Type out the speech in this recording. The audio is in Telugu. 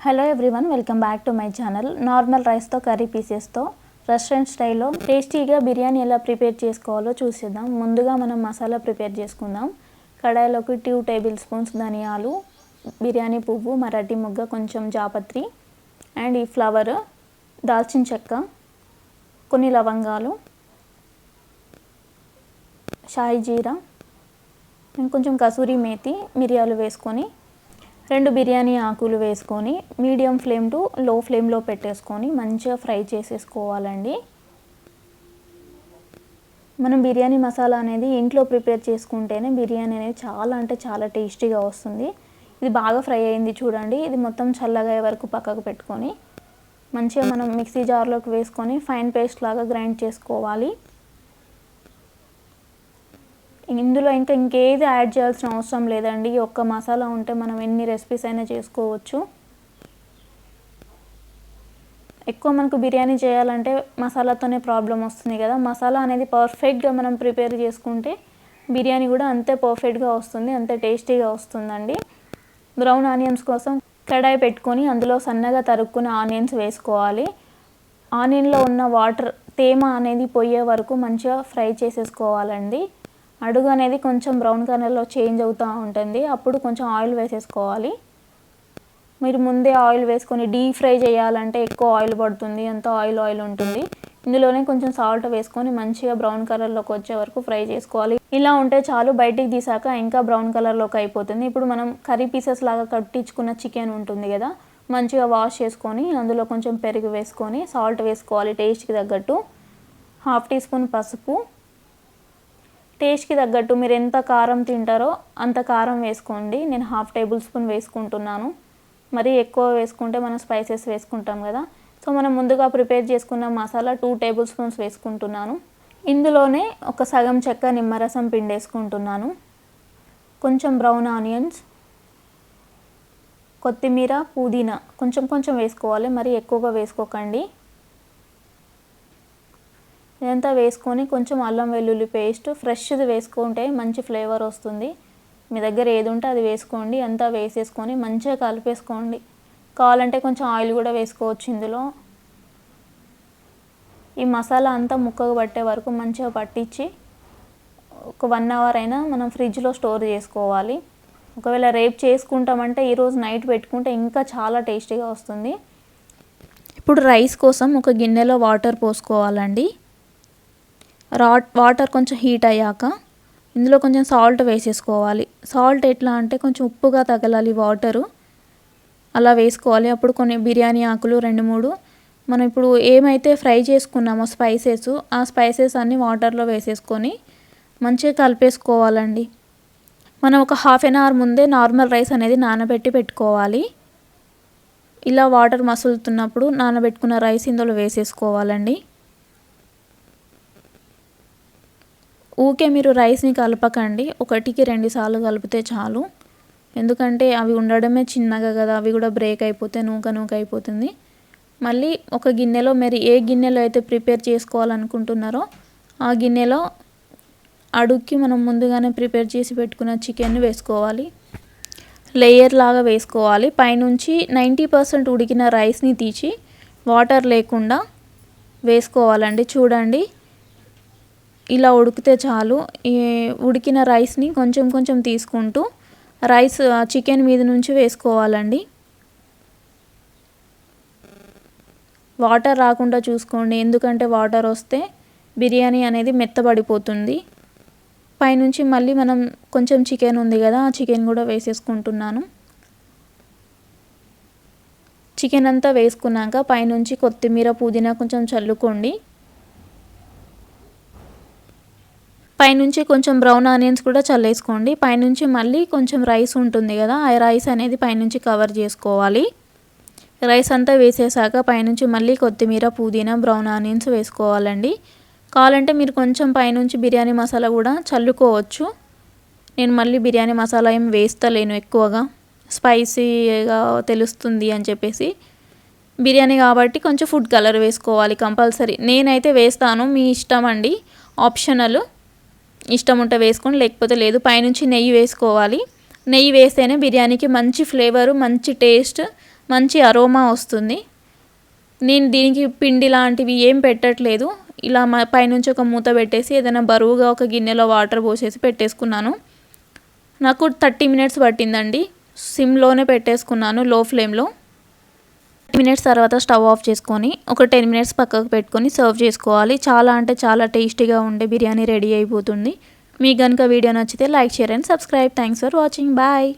Hello everyone welcome back to my channel normal రైస్తో కర్రీ పీసెస్తో రెస్టారెంట్ స్టైల్లో టేస్టీగా బిర్యానీ ఎలా ప్రిపేర్ చేసుకోవాలో చూసేద్దాం. ముందుగా మనం మసాలా ప్రిపేర్ చేసుకుందాం. కడాయిలోకి టూ టేబుల్ స్పూన్స్ ధనియాలు బిర్యానీ పువ్వు మరాఠీ ముగ్గ కొంచెం జాపత్రి అండ్ ఈ ఫ్లవర్ దాల్చిన చెక్క కొన్ని లవంగాలు షాయి జీరా అండ్ కొంచెం కసూరి మేతి మిరియాలు వేసుకొని రెండు బిర్యానీ ఆకులు వేసుకొని మీడియం ఫ్లేమ్ టు లో ఫ్లేమ్లో పెట్టేసుకొని మంచిగా ఫ్రై చేసేసుకోవాలండి. మనం బిర్యానీ మసాలా అనేది ఇంట్లో ప్రిపేర్ చేసుకుంటేనే బిర్యానీ అనేది చాలా అంటే చాలా టేస్టీగా వస్తుంది. ఇది బాగా ఫ్రై అయింది చూడండి. ఇది మొత్తం చల్లగా అయ్యే వరకు పక్కకు పెట్టుకొని మంచిగా మనం మిక్సీ జార్లోకి వేసుకొని ఫైన్ పేస్ట్ లాగా గ్రైండ్ చేసుకోవాలి. ఇందులో ఇంకా ఇంకేది యాడ్ చేయాల్సిన అవసరం లేదండి. ఈ ఒక్క మసాలా ఉంటే మనం ఎన్ని రెసిపీస్ అయినా చేసుకోవచ్చు. ఎక్కువ మనకు బిర్యానీ చేయాలంటే మసాలాతోనే ప్రాబ్లం వస్తుంది కదా. మసాలా అనేది పర్ఫెక్ట్గా మనం ప్రిపేర్ చేసుకుంటే బిర్యానీ కూడా అంతే పర్ఫెక్ట్గా వస్తుంది అంతే టేస్టీగా వస్తుందండి. బ్రౌన్ ఆనియన్స్ కోసం కడాయి పెట్టుకొని అందులో సన్నగా తరుక్కున్న ఆనియన్స్ వేసుకోవాలి. ఆనియన్లో ఉన్న వాటర్ తేమ అనేది పోయే వరకు మంచిగా ఫ్రై చేసేసుకోవాలండి. అడుగు అనేది కొంచెం బ్రౌన్ కలర్లో చేంజ్ అవుతూ ఉంటుంది. అప్పుడు కొంచెం ఆయిల్ వేసేసుకోవాలి. మీరు ముందే ఆయిల్ వేసుకొని డీప్ ఫ్రై చేయాలంటే ఎక్కువ ఆయిల్ పడుతుంది. అంత ఆయిల్ ఆయిల్ ఉంటుంది. ఇందులోనే కొంచెం సాల్ట్ వేసుకొని మంచిగా బ్రౌన్ కలర్లోకి వచ్చే వరకు ఫ్రై చేసుకోవాలి. ఇలా ఉంటే చాలు బయటికి తీసాక ఇంకా బ్రౌన్ కలర్లోకి అయిపోతుంది. ఇప్పుడు మనం కర్రీ పీసెస్ లాగా కట్టించుకున్న చికెన్ ఉంటుంది కదా మంచిగా వాష్ చేసుకొని అందులో కొంచెం పెరుగు వేసుకొని సాల్ట్ వేసుకోవాలి టేస్ట్కి తగ్గట్టు. హాఫ్ టీ స్పూన్ పసుపు. టేస్ట్కి తగ్గట్టు మీరు ఎంత కారం తింటారో అంత కారం వేసుకోండి. నేను హాఫ్ టేబుల్ స్పూన్ వేసుకుంటున్నాను. మరీ ఎక్కువ వేసుకుంటే మనం స్పైసెస్ వేసుకుంటాం కదా. సో మనం ముందుగా ప్రిపేర్ చేసుకున్న మసాలా టూ టేబుల్ స్పూన్స్ వేసుకుంటున్నాను. ఇందులోనే ఒక సగం చెక్క నిమ్మరసం పిండేసుకుంటున్నాను. కొంచెం బ్రౌన్ ఆనియన్స్ కొత్తిమీర పుదీనా కొంచెం కొంచెం వేసుకోవాలి. మరి ఎక్కువగా వేసుకోకండి. ఇదంతా వేసుకొని కొంచెం అల్లం వెల్లుల్లి పేస్ట్ ఫ్రెష్ది వేసుకుంటే మంచి ఫ్లేవర్ వస్తుంది. మీ దగ్గర ఏది ఉంటే అది వేసుకోండి. అంతా వేసేసుకొని మంచిగా కలిపేసుకోండి. కావాలంటే కొంచెం ఆయిల్ కూడా వేసుకోవచ్చు ఇందులో. ఈ మసాలా అంతా ముక్కకు పట్టే వరకు మంచిగా పట్టించి ఒక వన్ అవర్ అయినా మనం ఫ్రిడ్జ్లో స్టోర్ చేసుకోవాలి. ఒకవేళ రేపు చేసుకుంటామంటే ఈరోజు నైట్ పెట్టుకుంటే ఇంకా చాలా టేస్టీగా వస్తుంది. ఇప్పుడు రైస్ కోసం ఒక గిన్నెలో వాటర్ పోసుకోవాలండి. రా వాటర్ కొంచెం హీట్ అయ్యాక ఇందులో కొంచెం సాల్ట్ వేసేసుకోవాలి. సాల్ట్ ఎట్లా అంటే కొంచెం ఉప్పుగా తగలాలి వాటరు. అలా వేసుకోవాలి. అప్పుడు కొన్ని బిర్యానీ ఆకులు రెండు మూడు మనం ఇప్పుడు ఏమైతే ఫ్రై చేసుకున్నామో స్పైసెస్ ఆ స్పైసెస్ అన్నీ వాటర్లో వేసేసుకొని మంచిగా కలిపేసుకోవాలండి. మనం ఒక హాఫ్ అన్ అవర్ ముందే నార్మల్ రైస్ అనేది నానబెట్టి పెట్టుకోవాలి. ఇలా వాటర్ మసులుతున్నప్పుడు నానబెట్టుకున్న రైస్ ఇందులో వేసేసుకోవాలండి. ఊకే మీరు రైస్ని కలపకండి. ఒకటికి రెండు సార్లు కలిపితే చాలు. ఎందుకంటే అవి ఉండడమే చిన్నగా కదా అవి కూడా బ్రేక్ అయిపోతే నూక నూక అయిపోతుంది. మళ్ళీ ఒక గిన్నెలో మీరు ఏ గిన్నెలో అయితే ప్రిపేర్ చేసుకోవాలనుకుంటున్నారో ఆ గిన్నెలో అడుక్కి మనం ముందుగానే ప్రిపేర్ చేసి పెట్టుకున్న చికెన్ వేసుకోవాలి. లేయర్ లాగా వేసుకోవాలి. పైనుంచి నైంటీ పర్సెంట్ ఉడికిన రైస్ని తీసి వాటర్ లేకుండా వేసుకోవాలండి. చూడండి. ఇలా ఉడికితే చాలు. ఈ ఉడికిన రైస్ని కొంచెం కొంచెం తీసుకుంటూ రైస్ చికెన్ మీద నుంచి వేసుకోవాలండి. వాటర్ రాకుండా చూసుకోండి. ఎందుకంటే వాటర్ వస్తే బిర్యానీ అనేది మెత్తబడిపోతుంది. పైనుంచి మళ్ళీ మనం కొంచెం చికెన్ ఉంది కదా ఆ చికెన్ కూడా వేసేసుకుంటున్నాను. చికెన్ అంతా వేసుకున్నాక పైనుంచి కొత్తిమీర పుదీనా కొంచెం చల్లుకోండి. పైనుంచి కొంచెం బ్రౌన్ ఆనియన్స్ కూడా చల్లేసుకోండి. పైనుంచి మళ్ళీ కొంచెం రైస్ ఉంటుంది కదా ఆ రైస్ అనేది పైనుంచి కవర్ చేసుకోవాలి. రైస్ అంతా వేసేసాక పైనుంచి మళ్ళీ కొత్తిమీర పుదీనా బ్రౌన్ ఆనియన్స్ వేసుకోవాలండి. కావాలంటే మీరు కొంచెం పైనుంచి బిర్యానీ మసాలా కూడా చల్లుకోవచ్చు. నేను మళ్ళీ బిర్యానీ మసాలా ఏం వేస్తలేను ఎక్కువగా. స్పైసీగా తెలుస్తుంది అని చెప్పేసి. బిర్యానీ కాబట్టి కొంచెం ఫుడ్ కలర్ వేసుకోవాలి కంపల్సరీ. నేనైతే వేస్తాను మీ ఇష్టం అండి. ఆప్షనల్. ఇష్టం ఉంటే వేసుకోండి లేకపోతే లేదు. పైనుంచి నెయ్యి వేసుకోవాలి. నెయ్యి వేస్తేనే బిర్యానీకి మంచి ఫ్లేవరు మంచి టేస్ట్ మంచి అరోమా వస్తుంది. నేను దీనికి పిండి లాంటివి ఏం పెట్టట్లేదు. ఇలా పైనుంచి ఒక మూత పెట్టేసి ఏదైనా బరువుగా ఒక గిన్నెలో వాటర్ పోసేసి పెట్టేసుకున్నాను. నాకు థర్టీ మినిట్స్ పట్టిందండి. సిమ్లోనే పెట్టేసుకున్నాను లో ఫ్లేమ్లో. మినిట్స్ తర్వాత స్టవ్ ఆఫ్ చేసుకొని ఒక టెన్ మినిట్స్ పక్కకు పెట్టుకొని సర్వ్ చేసుకోవాలి. చాలా అంటే చాలా టేస్టీగా ఉండే బిర్యానీ రెడీ అయిపోతుంది. మీకు కనుక వీడియో నచ్చితే like share and subscribe. Thanks for watching bye